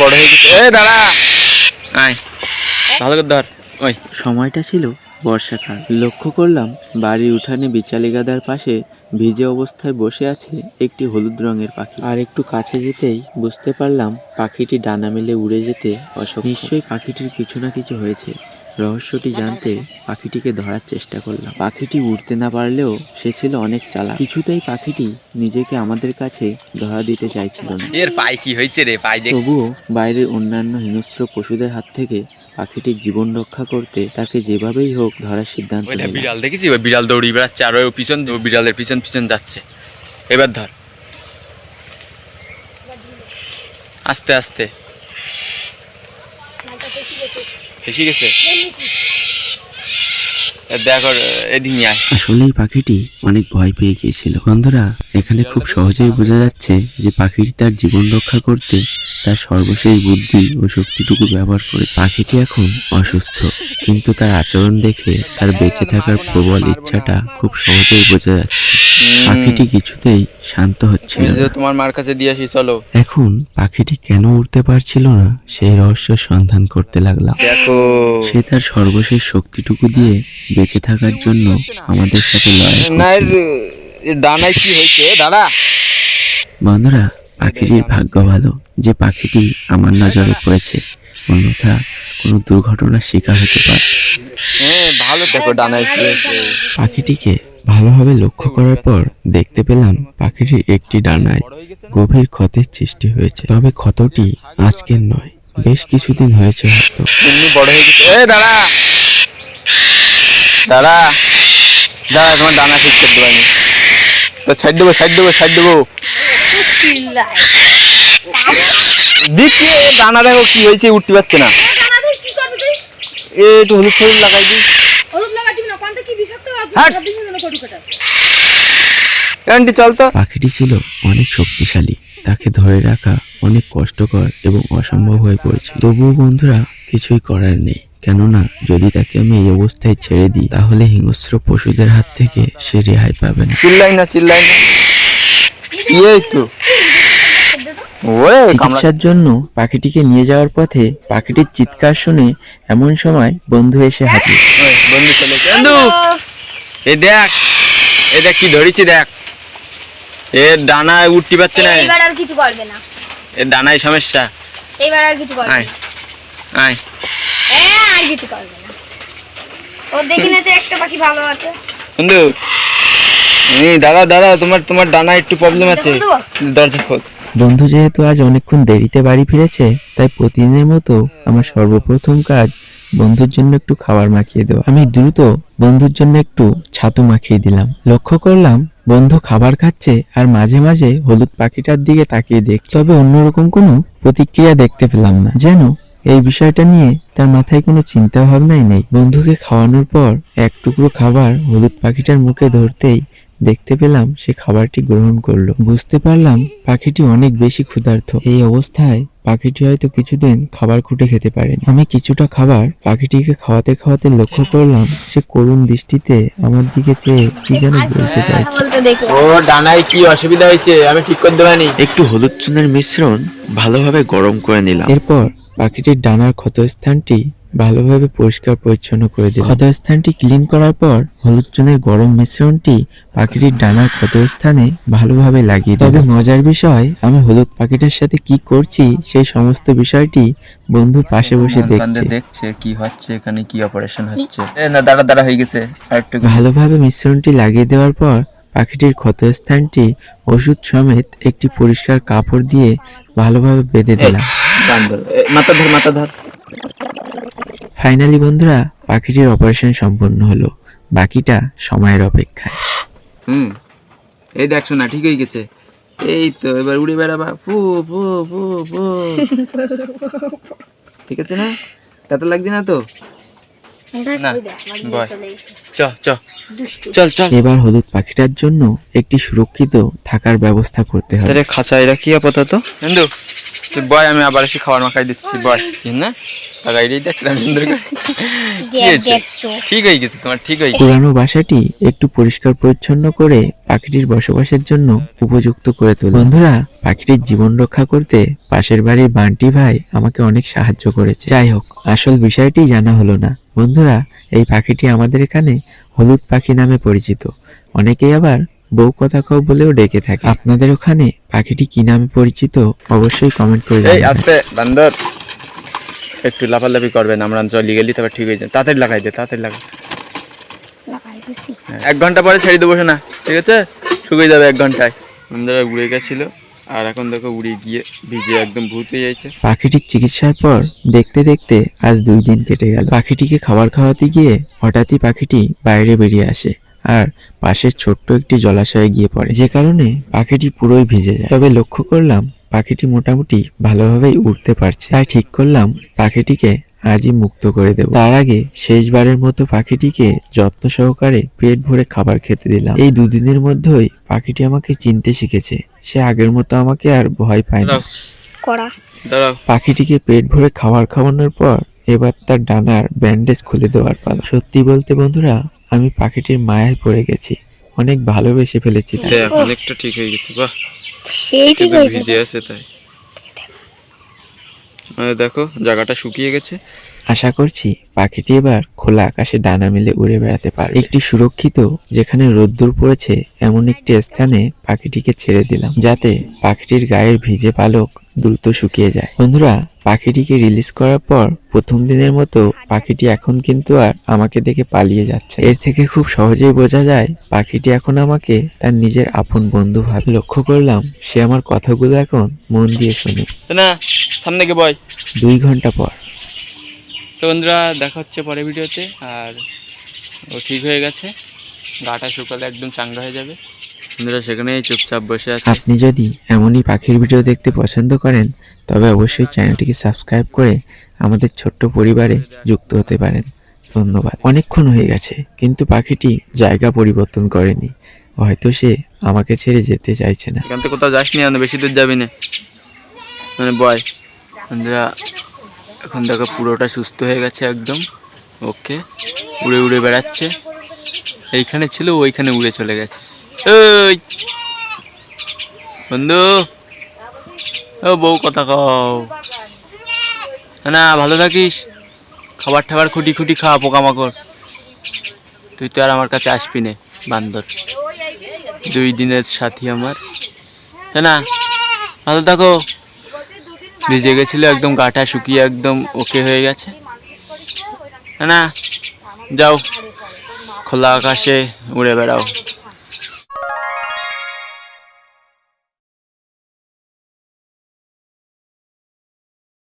বড় হয়ে গেছে। এ দাঁড়া। আয়। ভালো করে ধর। ওই। সময়টা ছিল বর্ষাকাল। লক্ষ্য করলাম বাড়ির উঠানে বিচালি গাদার পাশে ভিজে অবস্থায় বসে আছে একটি হলুদ রঙের পাখি। আর একটু কাছে যেতেই বুঝতে পারলাম পাখিটি ডানা মেলে উড়ে যেতে অসম নিশ্চয়ই পাখিটির কিছু না কিছু হয়েছে। রহস্যটি জানতে পাখিটিকে ধরার চেষ্টা করলাম। পাখিটি উড়তে না পারলেও সে ছিল অনেক চালা কিছুতেই পাখিটি নিজেকে আমাদের কাছে ধরা দিতে চাইছিল না। এর পায়ে কি হয়েছে রে? পায়ে তবুও বাইরের অন্যান্য হিংস্র পশুদের হাত থেকে পাখিটির জীবন রক্ষা করতে তাকে যেভাবেই হোক ধরার সিদ্ধান্ত ওইটা বিড়াল দেখেছি ওই বিড়াল দৌড়ি বেড়াচ্ছে আর ওই পিছন বিড়ালের পিছন পিছন যাচ্ছে। এবার ধর। আস্তে আস্তে। এসে গেছে। দেখো এদিকে আসলেই পাখিটি অনেক ভয় পেয়ে গিয়েছিল। বন্ধুরা, এখানে খুব সহজেই বোঝা যাচ্ছে যে পাখিটি তার জীবন রক্ষা করতে তার সর্বশেষ বুদ্ধি ও শক্তিটুকু ব্যবহার করে। পাখিটি এখন অসুস্থ, কিন্তু তার আচরণ দেখে তার বেঁচে থাকার প্রবল ইচ্ছাটা খুব সহজেই বোঝা যাচ্ছে। পাখিটি কিছুতেই শান্ত হচ্ছিল তোমার মার কাছে দিয়ে আসি চলো। এখন পাখিটি কেন উঠতে পারছিল না সেই রহস্য সন্ধান করতে লাগলাম। দেখো। সে তার সর্বশেষ শক্তিটুকু দিয়ে বেঁচে থাকার জন্য আমাদের সাথে লড়াই ডানায় কি হয়েছে? দাঁড়া। বন্ধুরা পাখিটির ভাগ্য ভালো যে পাখিটি আমার নজরে পড়েছে। অন্যথা কোনো দুর্ঘটনার শিকার হতে পারে। হ্যাঁ ভালো দেখো ডানায় পাখিটিকে ভালোভাবে লক্ষ্য করার পর দেখতে পেলাম পাখিটির একটি ডানায় গভীর ক্ষতের সৃষ্টি হয়েছে। তবে ক্ষতটি আজকের নয় বেশ কিছুদিন হয়েছে হয়তো। এমনি বড় হয়ে গেছে। এ দাঁড়া। দাঁড়া। দাঁড়া তোমার ডানা ঠিক করে দেবো আমি তো ছাইড দেবো ছাইড দেবো ছাইড দেবো। দেখি এ ডানা দেখো কি হয়েছে উঠতে পারছে না। এ একটু হলুদ হলুদ লাগাই দিই। পাখিটি ছিল অনেক শক্তিশালী। তাকে ধরে রাখা অনেক কষ্টকর এবং অসম্ভব হয়ে পড়েছে তবুও বন্ধুরা কিছুই করার নেই। কেননা যদি তাকে আমি এই অবস্থায় ছেড়ে দিই তাহলে হিংস্র পশুদের হাত থেকে সে রেহাই পাবে না। চিল্লাই না চিল্লাই না। একটু। চিকিৎসার জন্য পাখিটিকে নিয়ে যাওয়ার পথে পাখিটির চিৎকার শুনে এমন সময় বন্ধু এসে হাজির। বন্ধু চলে বন্ধু এ দেখ এ দেখ কি ধরেছি দেখ। এর ডানায় উঠতে পারছে না। এইবার আর কিছু করবে না। এর ডানায় সমস্যা। এইবার আর কিছু করবে না। আয়। এ, আর কিছু করবে না। ও দেখি না যে একটা পাখি ভালো আছে। বন্ধু এই দাদা দাদা তোমার তোমার ডানা একটু প্রবলেম আছে। দরজা খোল। বন্ধু যেহেতু আজ অনেকক্ষণ দেরিতে বাড়ি ফিরেছে তাই প্রতিদিনের মতো আমার সর্বপ্রথম কাজ বন্ধুর জন্য একটু খাবার মাখিয়ে দেওয়া। আমি দ্রুত বন্ধুর জন্য একটু ছাতু মাখিয়ে দিলাম। লক্ষ্য করলাম বন্ধু খাবার খাচ্ছে আর মাঝে মাঝে হলুদ পাখিটার দিকে তাকিয়ে দেখ তবে অন্যরকম কোনো প্রতিক্রিয়া দেখতে পেলাম না। যেন এই বিষয়টা নিয়ে তার মাথায় কোনো চিন্তা ভাবনাই নেই। বন্ধুকে খাওয়ানোর পর এক টুকরো খাবার হলুদ পাখিটার মুখে ধরতেই দেখতে পেলাম সে খাবারটি গ্রহণ করল। বুঝতে পারলাম পাখিটি অনেক বেশি ক্ষুধার্ত। এই অবস্থায় পাখিটি হয়তো কিছুদিন খাবার খুঁটে খেতে পারেনি। আমি কিছুটা খাবার পাখিটিকে খাওয়াতে খাওয়াতে লক্ষ্য করলাম সে করুণ দৃষ্টিতে আমার দিকে চেয়ে কি যেন বলতে চাইছে। ও ডানায় কি অসুবিধা হয়েছে? আমি ঠিক করে দেবানি একটু হলুদ চুনের মিশ্রণ ভালোভাবে গরম করে নিলাম। এরপর পাখিটির ডানার ক্ষতস্থানটি ভালোভাবে পরিষ্কার পরিচ্ছন্ন করে দিলাম। ক্ষতস্থানটি ক্লিন করার পর হলুদ চুনের গরম মিশ্রণটি পাখিটির ডানার ক্ষতস্থানে ভালোভাবে লাগিয়ে। তবে মজার বিষয় আমি হলুদ পাখিটার সাথে কি করছি সেই সমস্ত বিষয়টি বন্ধুর পাশে বসে দেখছে। দেখছে কি হচ্ছে এখানে কি অপারেশন হচ্ছে। এ না দাঁড়া দাঁড়া হয়ে গেছে। আর একটু ভালোভাবে মিশ্রণটি লাগিয়ে দেওয়ার পর পাখিটির ক্ষতস্থানটি ওষুধ সমেত একটি পরিষ্কার কাপড় দিয়ে ভালোভাবে বেঁধে দিলাম। মাথা ধর মাথা ধর। ফাইনালি বন্ধুরা পাখিটির অপারেশন সম্পন্ন হলো। বাকিটা সময়ের অপেক্ষায়। হুম এই দেখছ না ঠিক হয়ে গেছে। এই তো এবার উড়ে বেড়াবা। পু পু পু পু। ঠিক আছে না? তাতে লাগছে না তো? এবার হলুদ পাখিটার জন্য একটি সুরক্ষিত থাকার ব্যবস্থা করতে হবে। খাঁচায় রাখি আপাতত? বন্ধু তুই বয় আমি আবার এসে খাবার মাখাই দিচ্ছি বয়। ঠিক না? ঠিক হয়ে গেছে তোমার ঠিক হয়ে পুরানো বাসাটি একটু পরিষ্কার পরিচ্ছন্ন করে পাখিটির বসবাসের জন্য উপযুক্ত করে তোলে। বন্ধুরা পাখিটির জীবন রক্ষা করতে পাশের বাড়ির বান্টি ভাই আমাকে অনেক সাহায্য করেছে। যাই হোক আসল বিষয়টি জানা হলো না। বন্ধুরা এই পাখিটি আমাদের এখানে হলুদ পাখি নামে পরিচিত। অনেকেই আবার বউ কথা কও বলেও ডেকে থাকে। আপনাদের ওখানে পাখিটি কি নামে পরিচিত অবশ্যই কমেন্ট করে এই। আস্তে বান্দর। একটু লাফালাফি করবেন আমরা চলি গেলি তারপর ঠিক হয়ে যাবে। তাড়াতাড়ি লাগাই দে তাড়াতাড়ি লাগাই। হ্যাঁ, এক ঘণ্টা পরে ছেড়ে দেবো না ঠিক আছে? শুকিয়ে যাবে এক ঘন্টায়। বন্ধুরা উড়ে গেছিল। আর এখন দেখো উড়ে গিয়ে ভিজে একদম ভূত হয়ে যাচ্ছে। পাখিটির চিকিৎসার পর দেখতে দেখতে আজ দুই দিন কেটে গেল। পাখিটিকে খাবার খাওয়াতে গিয়ে হঠাৎই পাখিটি বাইরে বেরিয়ে আসে আর পাশের ছোট্ট একটি জলাশয়ে গিয়ে পড়ে। যে কারণে পাখিটি পুরোই ভিজে যায়। তবে লক্ষ্য করলাম পাখিটি মোটামুটি ভালোভাবেই উঠতে পারছে। তাই ঠিক করলাম পাখিটিকে আজই মুক্ত করে দেব। তার আগে শেষবারের মতো পাখিটিকে যত্ন সহকারে পেট ভরে খাবার খেতে দিলাম। এই দুদিনের মধ্যেই পাখিটি আমাকে চিনতে শিখেছে। সে আগের মতো আমাকে আর ভয় পায় না দাঁড়াও। করা দাঁড়াও। পাখিটিকে পেট ভরে খাবার খাওয়ানোর পর এবার তার ডানার ব্যান্ডেজ খুলে দেওয়ার পালা। সত্যি বলতে বন্ধুরা আমি পাখিটির মায়ায় পড়ে গেছি। অনেক ভালোবেসে ফেলেছি দেখ অনেকটা ঠিক হয়ে গেছে বাহ। সেই ঠিক হয়েছে। তাই। দেখো, জায়গাটা শুকিয়ে গেছে। আশা করছি পাখিটি এবার খোলা আকাশে ডানা মেলে উড়ে বেড়াতে পারে একটি সুরক্ষিত, যেখানে রোদ্দুর পড়েছে, এমন একটি স্থানে পাখিটিকে ছেড়ে দিলাম, যাতে পাখিটির গায়ের ভিজে পালক দ্রুত শুকিয়ে যায়। বন্ধুরা পাখিটিকে রিলিজ করার পর প্রথম দিনের মতো পাখিটি এখন কিন্তু আর আমাকে দেখে পালিয়ে যাচ্ছে। এর থেকে খুব সহজেই বোঝা যায় পাখিটি এখন আমাকে তার নিজের আপন বন্ধু ভাবে। লক্ষ্য করলাম সে আমার কথাগুলো এখন মন দিয়ে শোনে। না সামনে গে বয় দুই ঘণ্টা পর। তো বন্ধুরা দেখা হচ্ছে পরে ভিডিওতে আর ও ঠিক হয়ে গেছে। গাটা শুকালে একদম চাঙ্গা হয়ে যাবে। বন্ধুরা সেখানেই চুপচাপ বসে আছে। আপনি যদি এমনই পাখির ভিডিও দেখতে পছন্দ করেন তবে অবশ্যই চ্যানেলটিকে সাবস্ক্রাইব করে আমাদের ছোট্ট পরিবারে যুক্ত হতে পারেন। ধন্যবাদ। অনেকক্ষণ হয়ে গেছে কিন্তু পাখিটি জায়গা পরিবর্তন করেনি। হয়তো সে আমাকে ছেড়ে যেতে চাইছে না। এখান থেকে কোথাও যাসনি আমি বেশি দূর যাবি না। মানে বয়। বন্ধুরা এখন দেখো পুরোটা সুস্থ হয়ে গেছে একদম। ওকে উড়ে উড়ে বেড়াচ্ছে। এইখানে ছিল ওইখানে উড়ে চলে গেছে। ওই বন্ধু, ও বউ কথা কও। না ভালো থাকিস? খাবার টাবার খুঁটি খুঁটি খাওয়া পোকামাকড়। তুই তো আর আমার কাছে আসবি নে, বান্দর। দুই দিনের সাথী আমার। না ভালো থাকো। ভিজে গেছিল, একদম গাটা শুকিয়ে একদম ওকে হয়ে গেছে। না যাও। খোলা আকাশে উড়ে বেড়াও।